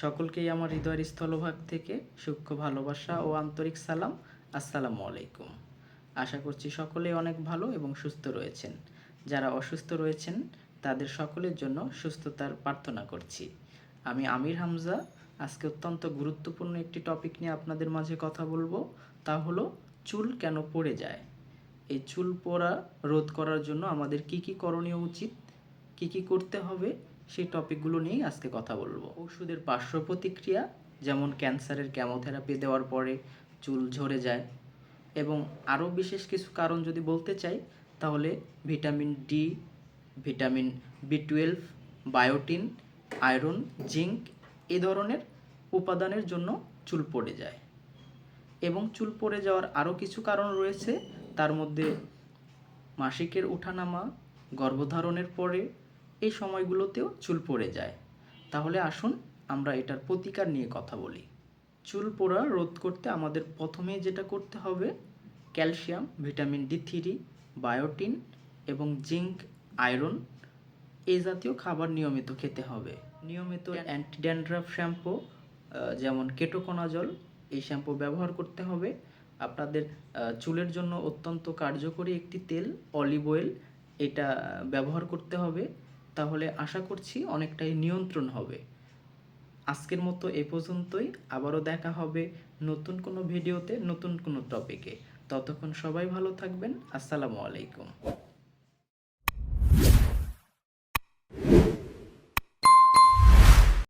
সকলকেই আমার হৃদয়ের স্থলভাগ থেকে সূক্ষ্ম ভালোবাসা ও আন্তরিক সালাম। আসসালামু আলাইকুম। আশা করছি সকলেই অনেক ভালো এবং সুস্থ রয়েছেন। যারা অসুস্থ রয়েছেন, তাদের সকলের জন্য সুস্থতার প্রার্থনা করছি। আমি আমির হামজা। আজকে অত্যন্ত গুরুত্বপূর্ণ একটি টপিক নিয়ে আপনাদের মাঝে কথা বলব। তা হলো, চুল কেন পড়ে যায়? এই চুল পড়া রোধ করার জন্য আমাদের কি কি করণীয় উচিত? কি কি করতে হবে? সেই টপিকগুলো নিয়েই আজকে কথা বলব। ওষুধের পার্শ্ব প্রতিক্রিয়া যেমন ক্যান্সারের কেমোথেরাপি দেওয়ার পরে চুল ঝরে যায় এবং আরও বিশেষ কিছু কারণ যদি বলতে চাই, তাহলে vitamin D vitamin B twelve biotin iron zinc এ ধরনের উপাদানের জন্য চুল পড়ে যায়। এবং চুল পড়ে যাওয়ার আরও কিছু কারণ রয়েছে, তার মধ্যে মাসিকের ওঠানামা, গর্ভধারণের পরে এই সময়গুলোতেও চুল পড়ে যায়। তাহলে আসুন আমরা এটার প্রতিকার নিয়ে কথা বলি। চুল পোড়া রোধ করতে আমাদের প্রথমেই যেটা করতে হবে, calcium, vitamin D three, biotin এবং জিঙ্ক, আয়রন এই জাতীয় খাবার নিয়মিত খেতে হবে। নিয়মিত অ্যান্টি ড্যান্ড্রাফ শ্যাম্পু যেমন কেটোকোনাজল, এই শ্যাম্পু ব্যবহার করতে হবে। আপনাদের চুলের জন্য অত্যন্ত কার্যকরী একটি তেল, অলিভ অয়েল, এটা ব্যবহার করতে হবে। তাহলে আশা করছি অনেকটাই নিয়ন্ত্রণ হবে। আজকের মতো এ পর্যন্তই। আবারও দেখা হবে নতুন কোনো ভিডিওতে, নতুন কোনো টপিকে ততক্ষণ সবাই ভালো থাকবেন। আসসালামু আলাইকুম।